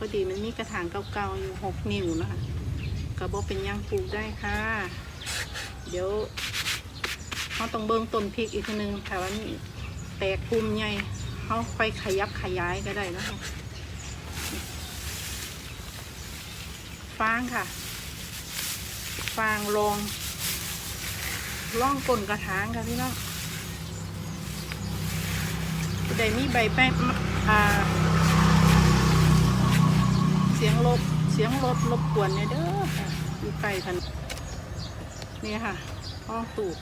พอดีมันมีกระถางเก่าๆอยู่หกนิ้วนะคะกระบอกเป็นยังปลูกได้ค่ะ เดี๋ยวเขาต้องเบิ่งต้นพริกอีกทีนึงค่ะว่ามันแตกภูมิใหญ่เขาไปขยับขยายก็ได้นะคะฟางค่ะ ฟางรองร่องก้นกระถางค่ะพี่น้องได้มีใบแป้งอ่า สียงรถรบกวนเนี่ยเด้อค่ะอยู่ไกลกันนี่ค่ะ ห้องตูด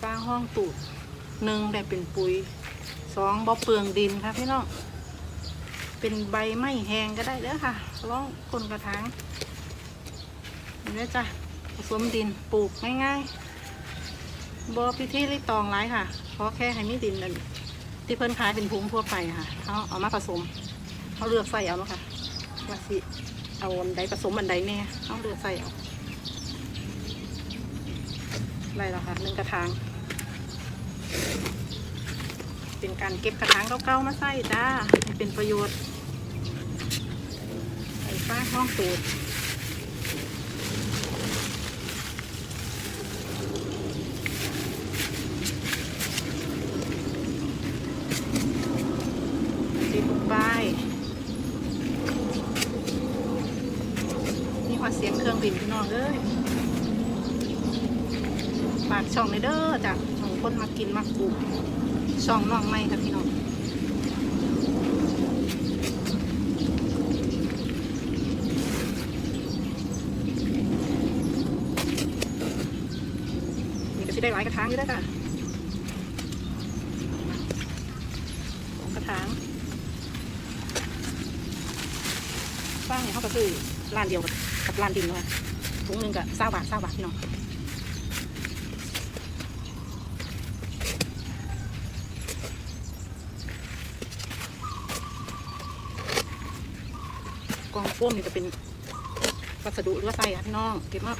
ฟ้างห้องตูดหนึ่งได้เป็นปุ๋ยสองบ่เปลืองดินค่ะพี่น้องเป็นใบไม้แห้งก็ได้เด้อค่ะร้องคนกระถางนี่นะจ้ะผสมดินปลูกง่ายๆบ่พิธีรีตองไรค่ะเพราะแค่ให้มีดินนั่น ที่เพิ่นขายเป็นพุงทั่วไปค่ะเขาเอามาผสมเขาเลือกใส่เอาเนาะค่ะว่าสิเอาอันใดผสมอันใดแน่เขาเลือกใส่เอาไรแล้วค่ะหนึ่งกระถาง เป็นการเก็บกระถางเก่าๆมาใส่จ้าให้เป็นประโยชน์ใส่ฟ้าห้องตูติดลงไปนี่ ว่าเสียงเครื่องบินพี่น้องเอ้ยฝากช่องในเด้อจ้ะของคนมากินมาปลูกช่องน้องไม่ค่ะพี่น้องนี่ก็จะได้หลายกระถางอยู่แล้วค่ะสองกระถางฟางเนี่ยเขาก็คือ ร้านเดียวกับกับร้านดินเลยถุงหนึ่งกับเศร้าบาทเศร้าบาทพี่น้องกองก้มนี่จะเป็นวัสดุหรือว่าไส้อะพี่น้องเก็บมา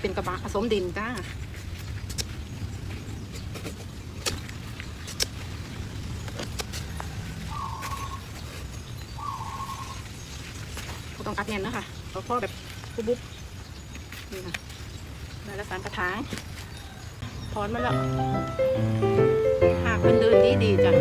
เป็นกระบะผสมดินจ้าต้องอัดแน่นนะคะ เอาะพ่อแบบปุ๊บปุ๊บนี่นะแล้วสารกระถางถอนมาแล้วหากมันเดินดีดีจ้ะ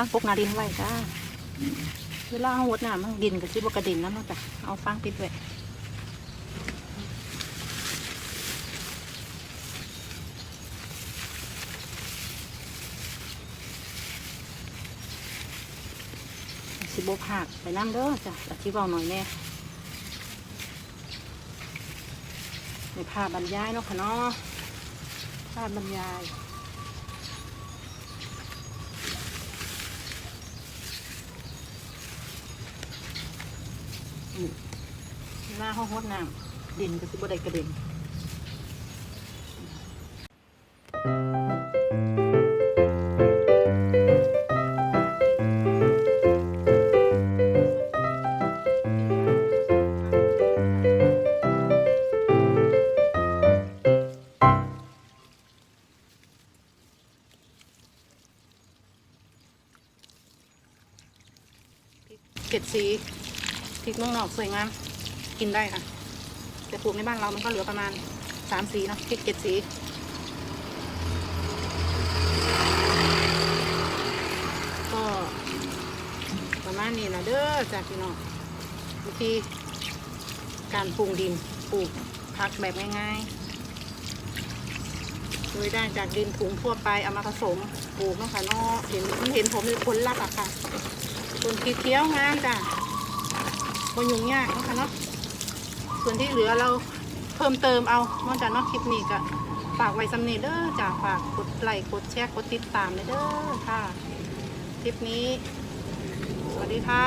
ฟางปกนาดินไว้จ้าเวลาเอาหดน้ำมันดินกับซิบกระดินนั่นเนจะเอาฟางปิดไว้สิบหักไปนั่งเด้อจ้ะอธิบายหน่อยแน่ในภาพบรรยายเนาะค่ะเนาะภาพบรรยาย หน้าห้องหดน้ำดินก็สิบ่ได้กระเด็นเกล็ดสี พริกเมืองนอกสวยงาม กินได้ค่ะ แต่ปลูกในบ้านเรามันก็เหลือประมาณสามสีเนาะพริกเจ็ดสีก็ประมาณนี้นะเด้อจากพี่น้องวิธีการปรุงดินปลูกผักแบบง่ายๆโดยได้จากดินถุงทั่วไปเอามาผสมปลูกเนาะค่ะเนาะเห็นเห็นผมเป็นผลลัพธ์อะค่ะส่วนที่เคี้ยวงามจ้ะ บนยุ่งยากนะคะเนาะส่วนที่เหลือเราเพิ่มเติมเอาเนอกจากนอกคลิปนี้ก็ฝากไว้สำนีเด้อจ้ะฝากกดไลค์กดแชร์กดติดตามเด้อค่ะ คลิปนี้ สวัสดีค่ะ